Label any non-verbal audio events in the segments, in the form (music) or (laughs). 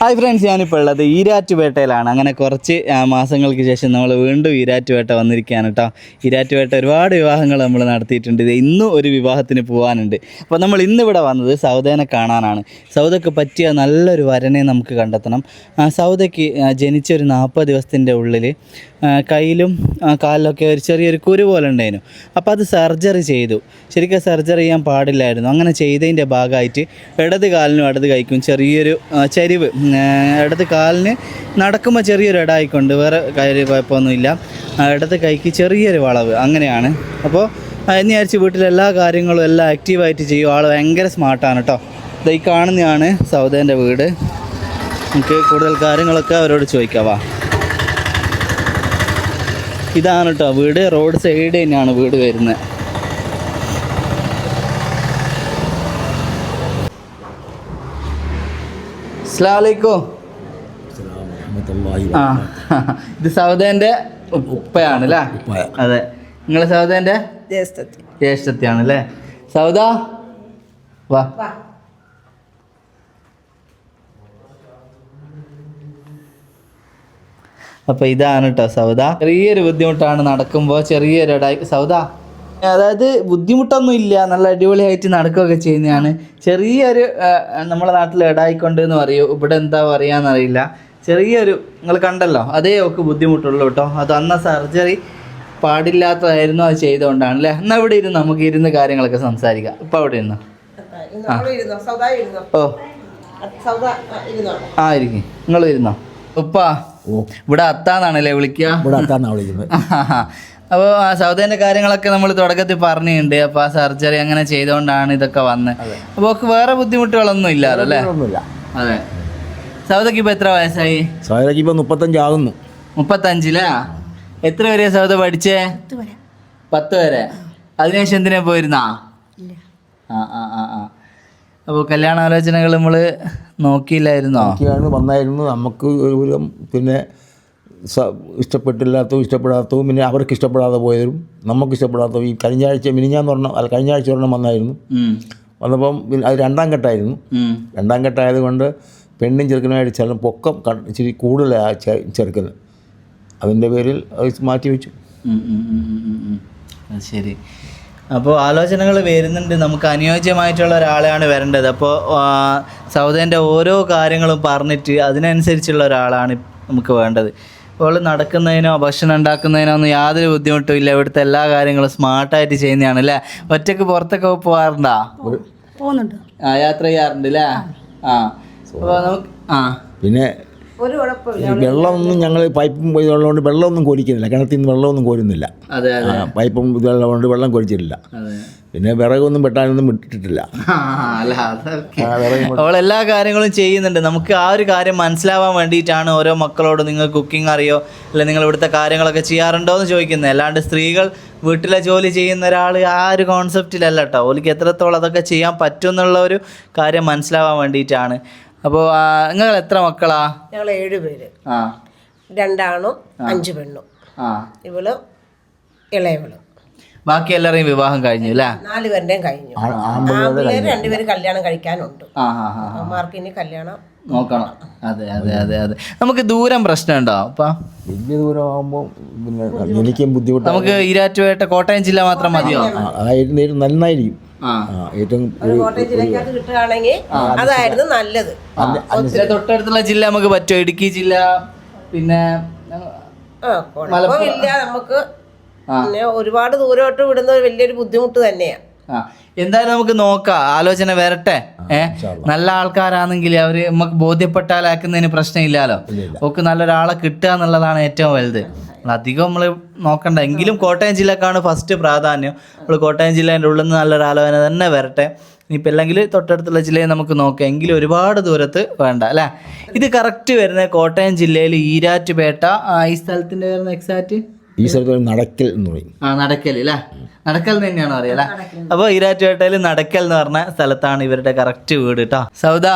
Hi friends ഞാനിപ്പോൾ ഉള്ളത് ഈരാറ്റുപേട്ടയിലാണ്. അങ്ങനെ കുറച്ച് മാസങ്ങൾക്ക് ശേഷം നമ്മൾ വീണ്ടും ഈരാറ്റുപേട്ട വന്നിരിക്കുകയാണ് കേട്ടോ ഈരാറ്റുപേട്ട ഒരുപാട് വിവാഹങ്ങൾ നമ്മൾ നടത്തിയിട്ടുണ്ട്. ഇത് ഇന്നും ഒരു വിവാഹത്തിന് പോകാനുണ്ട് അപ്പോൾ നമ്മൾ ഇന്നിവിടെ വന്നത് സൗദേനെ കാണാനാണ്. സൗദയ്ക്ക് പറ്റിയ നല്ലൊരു വരനെ നമുക്ക് കണ്ടെത്തണം. സൗദയ്ക്ക് ജനിച്ച ഒരു നാൽപ്പത് ദിവസത്തിന്റെ ഉള്ളിൽ കയ്യിലും കാലിലൊക്കെ ഒരു ചെറിയൊരു കുരു പോലെ ഉണ്ടായിരുന്നു. അപ്പോൾ അത് സർജറി ചെയ്തു. ശരിക്കും സർജറി ചെയ്യാൻ പാടില്ലായിരുന്നു. അങ്ങനെ ചെയ്തതിന്റെ ഭാഗമായിട്ട് ഇടത് കാലിനും ഇടത് കൈക്കും ചെറിയൊരു ചരിവ് ഇടത് കാലിന് നടക്കുമ്പോൾ ചെറിയൊരു ഇടായിക്കൊണ്ട് വേറെ കാര്യം കുഴപ്പമൊന്നുമില്ല. ഇടത് കൈക്ക് ചെറിയൊരു വളവ്. അങ്ങനെയാണ്. അപ്പോൾ എന്ന് വിചാരിച്ച് വീട്ടിലെല്ലാ കാര്യങ്ങളും എല്ലാം ആക്റ്റീവായിട്ട് ചെയ്യും. ആൾ ഭയങ്കര സ്മാർട്ടാണ് കേട്ടോ ഇതായി കാണുന്നതാണ് സൗദേന്റെ വീട്. നമുക്ക് കൂടുതൽ കാര്യങ്ങളൊക്കെ അവരോട് ചോദിക്കാവാ ഇതാണ് കേട്ടോ വീട്. റോഡ് സൈഡ് തന്നെയാണ് വീട് വരുന്നത്. അസ്ലാമലൈക്കും ആ ഇത് സൗദേന്റെ ഉപ്പയാണ് അല്ലേ? അതെ. നിങ്ങളെ സൗദേന്റെ? ജ്യേഷ്ഠത്തിയാണ് അല്ലേ സൗദ? വാ. അപ്പൊ ഇതാണ് കേട്ടോ സൗദ. ചെറിയൊരു ബുദ്ധിമുട്ടാണ് നടക്കുമ്പോൾ ചെറിയൊരു ഇടായി സൗദ. അതായത് ബുദ്ധിമുട്ടൊന്നും ഇല്ല നല്ല അടിപൊളിയായിട്ട് നടക്കുകയൊക്കെ ചെയ്യുന്നതാണ്. ചെറിയൊരു നമ്മളെ നാട്ടിൽ ഇടായിക്കൊണ്ട് എന്ന് പറയൂ. ഇവിടെ എന്താ പറയാന്നറിയില്ല. ചെറിയൊരു നിങ്ങൾ കണ്ടല്ലോ അതേ ഒക്കെ ബുദ്ധിമുട്ടുള്ളൂ കേട്ടോ. അത് അന്ന സർജറി പാടില്ലാത്തതായിരുന്നു അത് ചെയ്തുകൊണ്ടാണ് അല്ലേ? എന്നാൽ ഇവിടെ ഇരുന്ന് നമുക്ക് ഇരുന്ന് കാര്യങ്ങളൊക്കെ സംസാരിക്കാം. ഇപ്പം അവിടെ ഇരുന്ന്? ഓ. സൗദ ഇരുന്നോ? ആ ഇരിക്കും. നിങ്ങൾ ഇരുന്നോ? ഉപ്പാ. ഇവിടെ അത്താന്നാണല്ലേ വിളിക്കുക ഇവിടെ അത്താന്നാ വിളിക്കുന്നത്. അപ്പോൾ ആ സൗദേന്റെ കാര്യങ്ങളൊക്കെ നമ്മൾ തുടക്കത്തിൽ പറഞ്ഞിട്ടുണ്ട്. അപ്പോൾ ആ സർജറി അങ്ങനെ ചെയ്തുകൊണ്ടാണ് ഇതൊക്കെ വന്നത് അപ്പോൾ ഒക്കെ വേറെ ബുദ്ധിമുട്ടുകളൊന്നും ഇല്ലല്ലോ അല്ലേ? ഒന്നുമില്ല അതെ. സൗദക്ക് ഇപ്പോൾ എത്ര വയസ്സായി? സൗദക്ക് ഇപ്പൊ മുപ്പത്തഞ്ചാകുന്നു. മുപ്പത്തഞ്ചിലാ? എത്ര വരെ സൗദ പഠിച്ചേ? പത്ത് വരെ. അതിനുശേഷം എന്തിനാ പോയിരുന്നാ? ആ ആ ആ ആ. അപ്പോൾ കല്യാണാലോചനകൾ നമ്മൾ നോക്കിയില്ലായിരുന്നോ? വന്നായിരുന്നു. നമുക്ക് ഒരു പിന്നെ ഇഷ്ടപ്പെട്ടില്ലാത്തതും ഇഷ്ടപ്പെടാത്തതും പിന്നെ അവർക്ക് ഇഷ്ടപ്പെടാതെ പോയതും നമുക്ക് ഇഷ്ടപ്പെടാത്തതും ഈ കഴിഞ്ഞ ആഴ്ച മിനിഞ്ഞാന്ന് പറഞ്ഞ അല്ല കഴിഞ്ഞ ആഴ്ച ഒരെണ്ണം വന്നായിരുന്നു. വന്നപ്പം അത് രണ്ടാം ഘട്ടമായിരുന്നു. രണ്ടാം ഘട്ടമായത് കൊണ്ട് പെണ്ണും ചെറുക്കനുമായിട്ട് ചില പൊക്കം ഇച്ചിരി കൂടുതലാണ് ചെറുക്കുന്നത് ചെറുക്കന്. അതിന്റെ പേരിൽ അത് മാറ്റി വെച്ചു. ശരി. അപ്പോൾ ആലോചനകൾ വരുന്നുണ്ട്. നമുക്ക് അനുയോജ്യമായിട്ടുള്ള ഒരാളെയാണ് വരേണ്ടത്. അപ്പോൾ സൗദേന്റെ ഓരോ കാര്യങ്ങളും പറഞ്ഞിട്ട് അതിനനുസരിച്ചുള്ള ഒരാളാണ് നമുക്ക് വേണ്ടത്. അപ്പോൾ നടക്കുന്നതിനോ ഭക്ഷണം ഉണ്ടാക്കുന്നതിനോ ഒന്നും യാതൊരു ബുദ്ധിമുട്ടും ഇല്ല. ഇവിടുത്തെ എല്ലാ കാര്യങ്ങളും സ്മാർട്ടായിട്ട് ചെയ്യുന്നതാണ് അല്ലേ? ഒറ്റയ്ക്ക് പുറത്തൊക്കെ പോകാറുണ്ടോ പോകുന്നുണ്ട്. ആ യാത്ര ചെയ്യാറുണ്ട് അല്ലേ? ആ. അപ്പോൾ നമുക്ക് ആ. പിന്നെ വെള്ളമൊന്നും ഞങ്ങൾ പൈപ്പും ഇതുള്ളതുകൊണ്ട് വെള്ളമൊന്നും കോരിക്കുന്നില്ല. കിണറ്റിൽ നിന്ന് വെള്ളമൊന്നും കോരുന്നില്ല. അതെ അതെ. ആ, പൈപ്പും ഇതുള്ളതുകൊണ്ട് വെള്ളം കോരിച്ചിട്ടില്ല. അതെ. പിന്നെ വിറകൊന്നും വെട്ടാനൊന്നും വിട്ടിട്ടില്ല. അവൾ എല്ലാ കാര്യങ്ങളും ചെയ്യുന്നുണ്ട്. നമുക്ക് ആ ഒരു കാര്യം മനസ്സിലാവാൻ വേണ്ടിയിട്ടാണ് ഓരോ മക്കളോട് നിങ്ങൾ കുക്കിംഗ് അറിയോ അല്ലെ നിങ്ങൾ ഇവിടുത്തെ കാര്യങ്ങളൊക്കെ ചെയ്യാറുണ്ടോ എന്ന് ചോദിക്കുന്നത്. അല്ലാണ്ട് സ്ത്രീകൾ വീട്ടിലെ ജോലി ചെയ്യുന്ന ഒരാൾ ആ ഒരു കോൺസെപ്റ്റിലല്ല കേട്ടോ ഓലിക്ക് എത്രത്തോളം അതൊക്കെ ചെയ്യാൻ പറ്റും എന്നുള്ള ഒരു കാര്യം മനസ്സിലാവാൻ വേണ്ടിയിട്ടാണ്. അപ്പോൾ നിങ്ങൾ എത്ര മക്കളാ? ഞങ്ങൾ ഏഴ് പേര്. ആ. രണ്ടാണും അഞ്ച് പെണ്ണും. ആ. ഇവൾ ഇളയവൾ. ബാക്കി എല്ലാവരെയും വിവാഹം കഴിഞ്ഞു അല്ലേ നാല് പേരുടെയും കഴിഞ്ഞു. ആമ്പിള്ളേര് രണ്ടുപേര് കല്യാണം കഴിക്കാനുണ്ട്. അമ്മമാർക്ക് ഇനി കല്യാണം നോക്കണം. അതെ അതെ അതെ അതെ. നമുക്ക് ദൂരം പ്രശ്നമുണ്ടോ അപ്പം വലിയ ദൂരമാകുമ്പോൾ പിന്നെ എനിക്കും ബുദ്ധിമുട്ട് നമുക്ക് ഈരാറ്റുപേട്ട കോട്ടയം ജില്ല മാത്രം മതിയോ? നന്നായിരിക്കും. ഏറ്റവും കിട്ടുകയാണെങ്കിൽ അതായിരുന്നു നല്ലത്. തൊട്ടടുത്തുള്ള ജില്ല നമുക്ക് പറ്റുമോ? ഇടുക്കി ജില്ല പിന്നെ നമുക്ക് പിന്നെ ഒരുപാട് ദൂരോട്ട് വിടുന്ന വലിയൊരു ബുദ്ധിമുട്ട് തന്നെയാ. എന്തായാലും നമുക്ക് നോക്കാം. ആലോചന വരട്ടെ. ഏ? നല്ല ആൾക്കാരാണെങ്കിൽ അവർ നമുക്ക് ബോധ്യപ്പെട്ടാലാക്കുന്നതിന് പ്രശ്നമില്ലല്ലോ. ഒക്കെ നല്ലൊരാളെ കിട്ടുക എന്നുള്ളതാണ് ഏറ്റവും വലുത്. അധികം നമ്മൾ നോക്കണ്ട. എങ്കിലും കോട്ടയം ജില്ലക്കാണ് ഫസ്റ്റ് പ്രാധാന്യം. നമ്മൾ കോട്ടയം ജില്ലേന്റെ ഉള്ളിൽ നിന്ന് നല്ലൊരു ആലോചന തന്നെ വരട്ടെ. ഇനിയിപ്പോൾ അല്ലെങ്കിൽ തൊട്ടടുത്തുള്ള ജില്ലയെ നമുക്ക് നോക്കാം. എങ്കിലും ഒരുപാട് ദൂരത്ത് വേണ്ട അല്ലേ? ഇത് കറക്റ്റ് വരുന്നത് കോട്ടയം ജില്ലയിൽ ഈരാറ്റുപേട്ട. ഈ സ്ഥലത്തിന്റെ വരുന്ന എക്സാക്റ്റ് ഈ സ്ഥലത്ത് നടക്കൽ എന്ന് പറയും. ആ നടക്കൽ അല്ലേ നടക്കൽ തന്നെയാണ് തന്നെയാണോ അറിയാം അപ്പൊ അപ്പോൾ ഈരാറ്റുപേട്ടയിൽ നടക്കൽ എന്ന് പറഞ്ഞ സ്ഥലത്താണ് ഇവരുടെ കറക്റ്റ് വീട് കേട്ടോ സൗദ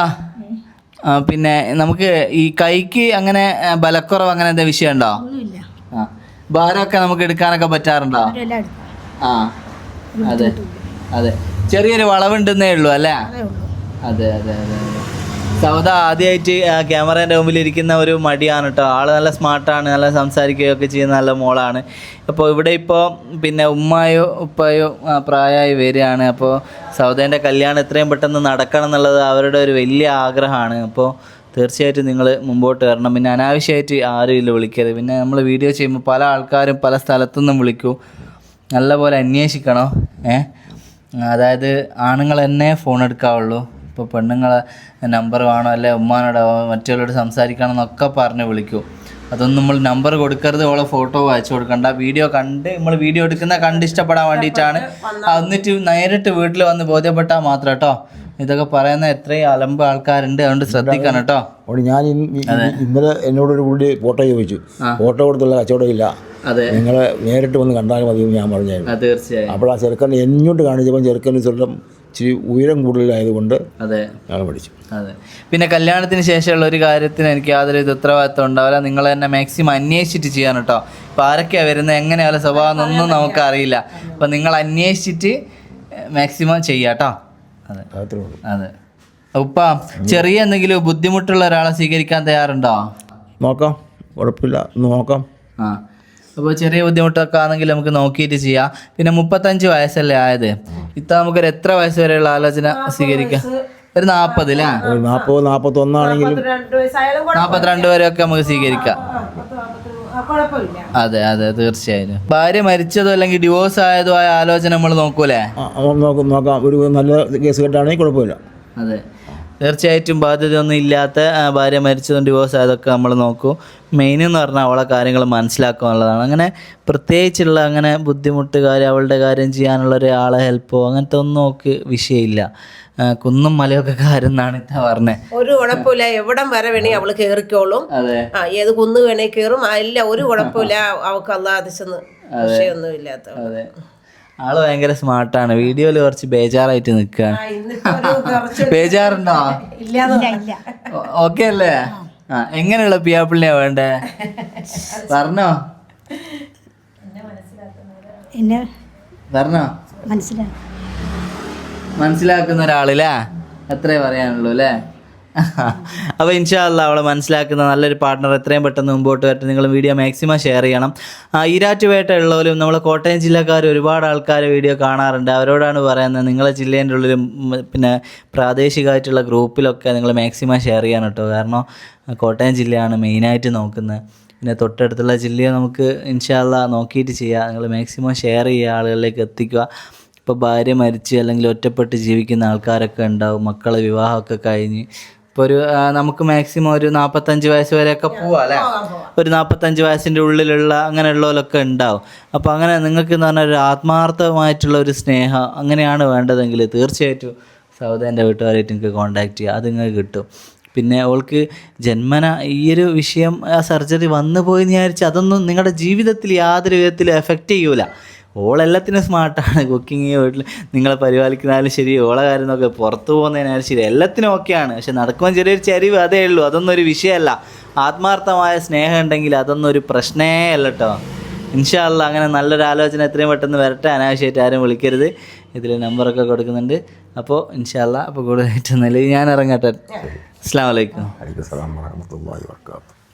പിന്നെ നമുക്ക് ഈ കൈക്ക് അങ്ങനെ ബലക്കുറവ് അങ്ങനെ എന്താ വിഷയം ഉണ്ടോ ആ ഭാരമൊക്കെ നമുക്ക് എടുക്കാനൊക്കെ പറ്റാറുണ്ടോ? ആ അതെ അതെ. ചെറിയൊരു വളവുണ്ടെന്നേ ഉള്ളൂ അല്ലേ? അതെ അതെ അതെ അതെ. സൗദ ആദ്യമായിട്ട് ക്യാമറേന്റെ മുമ്പിൽ ഇരിക്കുന്ന ഒരു മടിയാണ് കേട്ടോ ആൾ നല്ല സ്മാർട്ടാണ് നല്ല സംസാരിക്കുകയൊക്കെ ചെയ്യുന്ന നല്ല മോളാണ്. അപ്പോൾ ഇവിടെ ഇപ്പോൾ പിന്നെ ഉമ്മായോ ഉപ്പായോ പ്രായമായി വരികയാണ്. അപ്പോൾ സൗദേന്റെ കല്യാണം എത്രയും പെട്ടെന്ന് നടക്കണം എന്നുള്ളത് അവരുടെ ഒരു വലിയ ആഗ്രഹമാണ്. അപ്പോൾ തീർച്ചയായിട്ടും നിങ്ങൾ മുമ്പോട്ട് വരണം. പിന്നെ അനാവശ്യമായിട്ട് ആരും ഇല്ല വിളിക്കരുത്. പിന്നെ നമ്മൾ വീഡിയോ ചെയ്യുമ്പോൾ പല ആൾക്കാരും പല സ്ഥലത്തുനിന്നും വിളിക്കൂ. നല്ലപോലെ അന്വേഷിക്കണം ഏ? അതായത് ആണുങ്ങൾ തന്നെ ഫോൺ എടുക്കാവുള്ളൂ. ഇപ്പോൾ പെണ്ണുങ്ങളെ നമ്പർ വേണോ അല്ലെ ഉമ്മാനോടോ മറ്റുള്ളവരോട് സംസാരിക്കണം എന്നൊക്കെ പറഞ്ഞ് വിളിക്കും. അതൊന്നും നമ്മൾ നമ്പർ കൊടുക്കരുത് ഓളെ ഫോട്ടോ അയച്ചു കൊടുക്കണ്ട. വീഡിയോ കണ്ട് നമ്മൾ വീഡിയോ എടുക്കുന്ന കണ്ട് ഇഷ്ടപ്പെടാൻ വേണ്ടിയിട്ടാണ്. എന്നിട്ട് നേരിട്ട് വീട്ടിൽ വന്ന് ബോധ്യപ്പെട്ടാൽ മാത്രം കേട്ടോ ഇതൊക്കെ പറയുന്ന എത്രയും അലമ്പ് ആൾക്കാരുണ്ട് അതുകൊണ്ട് ശ്രദ്ധിക്കണം കേട്ടോ ഞാൻ ഇന്നലെ എന്നോട് ഒരു പുള്ളി ഫോട്ടോ ചോദിച്ചു. ഫോട്ടോ കൊടുത്തുള്ള കച്ചവടമില്ല അതെ. നിങ്ങൾ നേരിട്ട് വന്ന് കണ്ടാൽ മതി ഞാൻ പറഞ്ഞായിരുന്നു. തീർച്ചയായും. അപ്പോൾ ആ ചെറുക്കൻ എന്നോട്ട് കാണിച്ചപ്പോൾ ചെറുക്കൻ സ്വന്തം ഇച്ചിരി ഉയരം കൂടുതലായതുകൊണ്ട് അതെ. ഞാൻ പഠിച്ചു അതെ. പിന്നെ കല്യാണത്തിന് ശേഷമുള്ള ഒരു കാര്യത്തിന് എനിക്ക് യാതൊരു ഇത് ഉത്തരവാദിത്വം ഉണ്ടാവില്ല. നിങ്ങൾ തന്നെ മാക്സിമം അന്വേഷിച്ചിട്ട് ചെയ്യാൻ കേട്ടോ. ഇപ്പം ആരൊക്കെയാണ് വരുന്നത്? എങ്ങനെയാണ് സ്വഭാവം എന്നൊന്നും നമുക്കറിയില്ല. അപ്പം നിങ്ങൾ അന്വേഷിച്ചിട്ട് മാക്സിമം ചെയ്യാം കേട്ടോ. അതെ. അതെ. ഉപ്പ ചെറിയ എന്തെങ്കിലും ബുദ്ധിമുട്ടുള്ള ഒരാളെ സ്വീകരിക്കാൻ തയ്യാറുണ്ടോ? നോക്കാം. കുഴപ്പമില്ല. നോക്കാം. ആ. അപ്പോൾ ചെറിയ ബുദ്ധിമുട്ടൊക്കെ ആണെങ്കിൽ നമുക്ക് നോക്കിയിട്ട് ചെയ്യാം. പിന്നെ മുപ്പത്തഞ്ച് വയസ്സല്ലേ ആയത്? ഇത്ത നമുക്കൊരു എത്ര വയസ്സ് വരെയുള്ള ആലോചന സ്വീകരിക്കാം? ഒരു നാൽപ്പത് അല്ലേ നാൽപ്പത്തൊന്നാണെങ്കിലും രണ്ട് വയസ്സായാലും വരെ നാൽപ്പത്തിരണ്ട് വരെയൊക്കെ നമുക്ക് സ്വീകരിക്കാം. അതെ അതെ തീർച്ചയായും ഭാര്യ മരിച്ചതോ അല്ലെങ്കിൽ ഡിവോഴ്സ് ആയതോ ആയ ആലോചന നമ്മൾ നോക്കൂലേ? നോക്കാം. ഒരു നല്ല കേസ് കെട്ടാണെങ്കിൽ കുഴപ്പമില്ല. അതെ. തീർച്ചയായിട്ടും ബാധ്യതയൊന്നും ഇല്ലാത്ത ഭാര്യ മരിച്ചതും ഡിവോഴ്സ് ആയതൊക്കെ നമ്മൾ നോക്കും. മെയിൻ എന്ന് പറഞ്ഞാൽ അവളെ കാര്യങ്ങൾ മനസ്സിലാക്കുക എന്നുള്ളതാണ്. അങ്ങനെ പ്രത്യേകിച്ചുള്ള അങ്ങനെ ബുദ്ധിമുട്ട് കാര്യം അവളുടെ കാര്യം ചെയ്യാനുള്ള ഒരാളെ ഹെൽപ്പോ അങ്ങനത്തെ ഒന്നും നോക്ക് വിഷയമില്ല. കുന്നും മലയൊക്കെ കാര്യം എന്നാണ് ഇത്ത പറഞ്ഞത് ഒരു കുഴപ്പമില്ല. എവിടം വരെ വേണേ അവൾ കേറിക്കോളും. ഏത് കുന്ന് വേണേ കേറും. അല്ല ഒരു കുഴപ്പമില്ല. അവൾക്ക് അല്ലാതെ വിഷയമൊന്നും ഇല്ലാത്ത ആൾ ഭയങ്കര സ്മാർട്ടാണ് വീഡിയോയിൽ കുറച്ച് ബേജാറായിട്ട് നിൽക്കുകയാണ് ഇന്നിപ്പോ ഒരു കുറച്ച് ബേജാറുണ്ടോ? ഓക്കെ അല്ലേ? ആ എങ്ങനെയുള്ള പിയാപ്പിളിനെയാ വേണ്ടേ? പറഞ്ഞോ എന്നെ പറഞ്ഞോ മനസ്സിലാക്കുന്ന ഒരാളില്ലേ? അത്രേ പറയാനുള്ളൂ അല്ലേ? (laughs) അപ്പോൾ ഇൻഷാല്ല അവളെ മനസ്സിലാക്കുന്ന നല്ലൊരു പാർട്ണർ എത്രയും പെട്ടെന്ന് മുമ്പോട്ട് വരട്ടെ. നിങ്ങൾ വീഡിയോ മാക്സിമം ഷെയർ ചെയ്യണം. ഈരാറ്റുപേട്ട ഉള്ളവരും നമ്മളെ കോട്ടയം ജില്ലക്കാർ ഒരുപാട് ആൾക്കാർ വീഡിയോ കാണാറുണ്ട്. അവരോടാണ് പറയുന്നത് നിങ്ങളെ ജില്ലേന്റെ ഉള്ളിലും പിന്നെ പ്രാദേശികമായിട്ടുള്ള ഗ്രൂപ്പിലൊക്കെ നിങ്ങൾ മാക്സിമം ഷെയർ ചെയ്യണം കേട്ടോ കാരണം കോട്ടയം ജില്ലയാണ് മെയിനായിട്ട് നോക്കുന്നത്. പിന്നെ തൊട്ടടുത്തുള്ള ജില്ലയെ നമുക്ക് ഇൻഷാല്ല നോക്കിയിട്ട് ചെയ്യാം. നിങ്ങൾ മാക്സിമം ഷെയർ ചെയ്യുക ആളുകളിലേക്ക് എത്തിക്കുക. ഇപ്പോൾ ഭാര്യ മരിച്ച് അല്ലെങ്കിൽ ഒറ്റപ്പെട്ട് ജീവിക്കുന്ന ആൾക്കാരൊക്കെ ഉണ്ടാവും. മക്കളെ വിവാഹമൊക്കെ കഴിഞ്ഞ് ഇപ്പോൾ ഒരു നമുക്ക് മാക്സിമം ഒരു നാൽപ്പത്തഞ്ച് വയസ്സ് വരെയൊക്കെ പോവാം അല്ലേ? ഒരു നാൽപ്പത്തഞ്ച് വയസ്സിന്റെ ഉള്ളിലുള്ള അങ്ങനെയുള്ളവരൊക്കെ ഉണ്ടാവും. അപ്പോൾ അങ്ങനെ നിങ്ങൾക്ക് എന്ന് പറഞ്ഞാൽ ഒരു ആത്മാർത്ഥമായിട്ടുള്ള ഒരു സ്നേഹം അങ്ങനെയാണ് വേണ്ടതെങ്കിൽ തീർച്ചയായിട്ടും സൗദേന്റെ വീട്ടുകാരായിട്ട് നിങ്ങൾക്ക് കോണ്ടാക്ട് ചെയ്യുക അത് നിങ്ങൾക്ക് കിട്ടും. പിന്നെ അവൾക്ക് ജന്മന ഈ ഒരു വിഷയം ആ സർജറി വന്നു പോയി എന്ന് വിചാരിച്ച് അതൊന്നും നിങ്ങളുടെ ജീവിതത്തിൽ യാതൊരു വിധത്തിലും എഫക്റ്റ് ചെയ്യൂല. ഓളെല്ലാത്തിനും സ്മാർട്ടാണ് കുക്കിങ് വീട്ടിൽ നിങ്ങളെ പരിപാലിക്കുന്നാലും ശരി ഓളെ കാര്യം നോക്കുക പുറത്ത് പോകുന്നതിനാലും ശരി എല്ലാത്തിനും ഓക്കെയാണ് പക്ഷെ നടക്കുമ്പോൾ ചെറിയൊരു ചരിവ് അതേ ഉള്ളൂ അതൊന്നും ഒരു വിഷയമല്ല. ആത്മാർത്ഥമായ സ്നേഹം ഉണ്ടെങ്കിൽ അതൊന്നും ഒരു പ്രശ്നേ അല്ല കേട്ടോ ഇൻഷാല്ല അങ്ങനെ നല്ലൊരു ആലോചന എത്രയും പെട്ടെന്ന് വരട്ടെ. അനാവശ്യമായിട്ട് ആരും വിളിക്കരുത്. ഇതിൽ നമ്പറൊക്കെ കൊടുക്കുന്നുണ്ട്. അപ്പോൾ ഇൻഷാല്ല അപ്പോൾ കൂടുതലായിട്ട് നല്ല ഞാൻ ഇറങ്ങട്ടെ. അസ്സാം വലൈക്കും